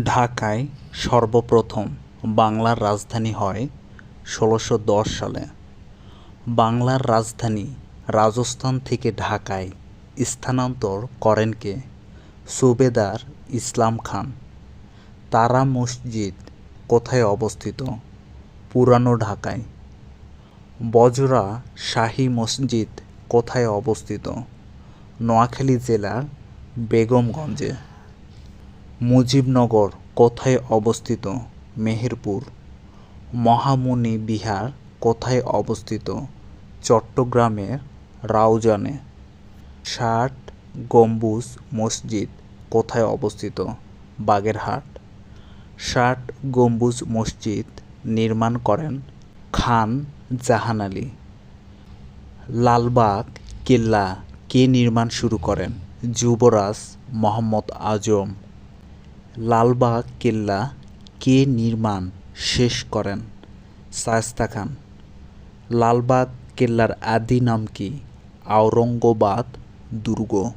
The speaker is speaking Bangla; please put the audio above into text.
ঢাকায় সর্বপ্রথম বাংলার রাজধানী হয় ষোলোশো দশ সালে। বাংলার রাজধানী রাজস্থান থেকে ঢাকায় স্থানান্তর করেন কে? সুবেদার ইসলাম খান। তারা মসজিদ কোথায় অবস্থিত? পুরানো ঢাকায়। বজরা শাহী মসজিদ কোথায় অবস্থিত? নোয়াখালী জেলার বেগমগঞ্জে। মুজিবনগর কোথায় অবস্থিত? মেহেরপুর। মহামুনি বিহার কোথায় অবস্থিত? চট্টগ্রামের রাউজানে। ষাট গম্বুজ মসজিদ কোথায় অবস্থিত? বাগেরহাট। ষাট গম্বুজ মসজিদ নির্মাণ করেন খান জাহান আলী। লালবাগ কেল্লা কে নির্মাণ শুরু করেন? যুবরাজ মোহাম্মদ আজম। লালবাগ কেল্লা কে নির্মাণ শেষ করেন? শায়েস্তা খান। লালবাগ কেল্লার আদি নাম কি? আওরঙ্গবাদ দুর্গ।